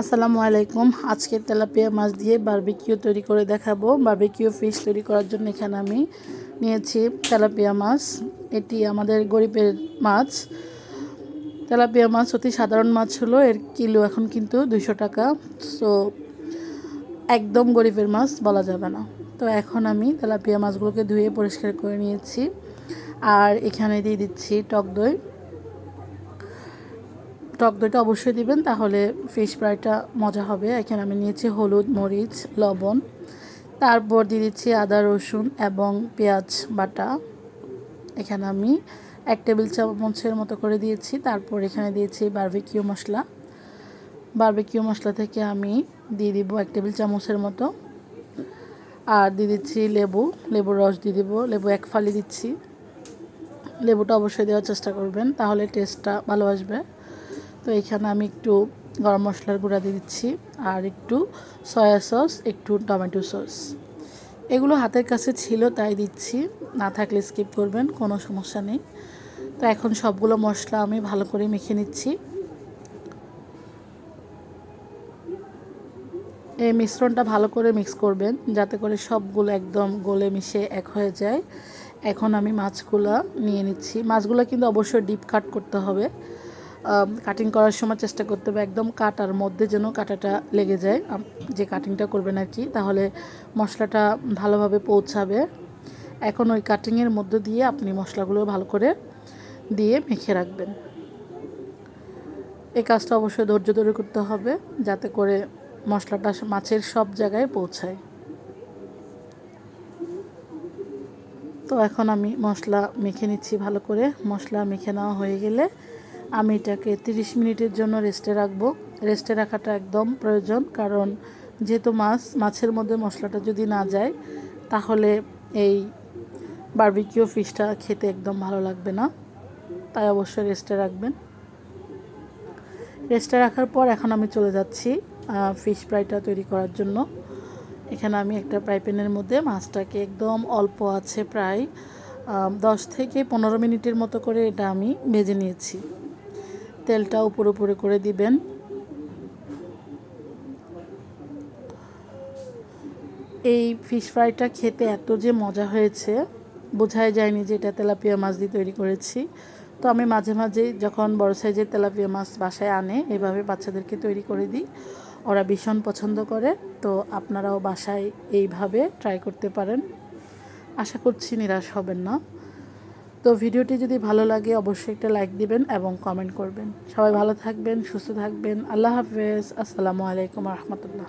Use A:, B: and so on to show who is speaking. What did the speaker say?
A: আসসালামু আলাইকুম। আজকে তেলাপিয়া মাছ দিয়ে বারবিকিউ তৈরি করে দেখাবো। বারবিকিউ ফিশ তৈরি করার জন্য এখানে আমি নিয়েছি তেলাপিয়া মাছ। এটি আমাদের গরিবের মাছ। তেলাপিয়া মাছ অতি সাধারণ মাছ হলো। এর কিলো এখন কিন্তু দুশো টাকা। সো একদম গরিবের মাছ বলা যাবে না। তো এখন আমি তেলাপিয়া মাছগুলোকে ধুয়ে পরিষ্কার করে নিয়েছি। আর এখানে দিয়ে দিচ্ছি টক দই। টক দইটা অবশ্যই দিবেন, তাহলে ফিশ ফ্রাইটা মজা হবে। এখানে আমি নিয়েছি হলুদ, মরিচ, লবণ। তারপর দিয়ে দিচ্ছি আদা, রসুন এবং পেঁয়াজ বাটা। এখানে আমি এক টেবিল চামচের মতো করে দিয়েছি। তারপর এখানে দিয়েছি বারবিকিউ মশলা। বারবিকিউ মশলা থেকে আমি দিয়ে দিব এক টেবিল চামচের মতো। আর দিয়ে দিচ্ছি লেবু, লেবুর রস দিয়ে দিব, লেবু এক ফালি দিচ্ছি। লেবুটা অবশ্যই দেওয়ার চেষ্টা করবেন, তাহলে টেস্টটা ভালো আসবে। তো এখানে আমি একটু গরম মশলার গুঁড়া দিয়ে দিচ্ছি আর একটু সয়া সস, একটু টমেটো সস। এগুলো হাতের কাছে ছিল, তাই দিচ্ছি। না থাকলে স্কিপ করবেন, কোনো সমস্যা নেই। তো এখন সবগুলো মশলা আমি ভালো করে মেখে নিচ্ছি। এই মিশ্রণটা ভালো করে মিক্স করবেন, যাতে করে সবগুলো একদম গলে মিশে এক হয়ে যায়। এখন আমি মাছগুলো নিয়ে নিচ্ছি। মাছগুলো কিন্তু অবশ্যই ডিপ কাট করতে হবে। কাটিং করার সময় চেষ্টা করতে হবে একদম কাটার মধ্যে যেন কাটাটা লেগে যায়। যে কাটিংটা করবেন আর কি, তাহলে মশলাটা ভালোভাবে পৌঁছাবে। এখন ওই কাটিংয়ের মধ্য দিয়ে আপনি মশলাগুলো ভালো করে দিয়ে মেখে রাখবেন। এই কাজটা অবশ্যই ধৈর্য ধরে করতে হবে, যাতে করে মশলাটা মাছের সব জায়গায় পৌঁছায়। তো এখন আমি মশলা মেখে নিচ্ছি ভালো করে। মশলা মেখে নেওয়া হয়ে গেলে আমি এটাকে 30 মিনিটের জন্য রেস্টে রাখব। রেস্টে রাখাটা একদম প্রয়োজন, কারণ যেহেতু মাছ, মাছের মধ্যে মশলাটা যদি না যায়, তাহলে এই বার্বিকিউ ফিশটা খেতে একদম ভালো লাগবে না। তাই অবশ্যই রেস্টে রাখবেন। রেস্টে রাখার পর এখন আমি চলে যাচ্ছি ফিশ ফ্রাইটা তৈরি করার জন্য। এখানে আমি একটা ফ্রাই প্যানের মধ্যে মাছটাকে একদম অল্প আছে প্রায় দশ থেকে পনেরো মিনিটের মতো করে এটা আমি ভেজে নিয়েছি। তেলটা উপর উপরে করে দিবেন। এই ফিশ ফ্রাইটা খেতে এত যে মজা হয়েছে, বোঝাই যায়নি যে এটা তেলাপিয়া মাছ দিয়ে তৈরি করেছি। তো আমি মাঝে মাঝে যখন বড় সাইজের তেলাপিয়া মাছ বাসায় আনে, এভাবে বাচ্চাদেরকে তৈরি করে দিই। ওরা ভীষণ পছন্দ করে, তো আপনারাও বাসায় এইভাবে ট্রাই করতে পারেন। আশা করছি নিরাশ হবেন না। তো ভিডিওটি যদি ভালো লাগে, অবশ্যই একটা লাইক দিবেন এবং কমেন্ট করবেন। সবাই ভালো থাকবেন, সুস্থ থাকবেন। আল্লাহ হাফেজ। আসসালামু আলাইকুম রহমতুল্লাহ।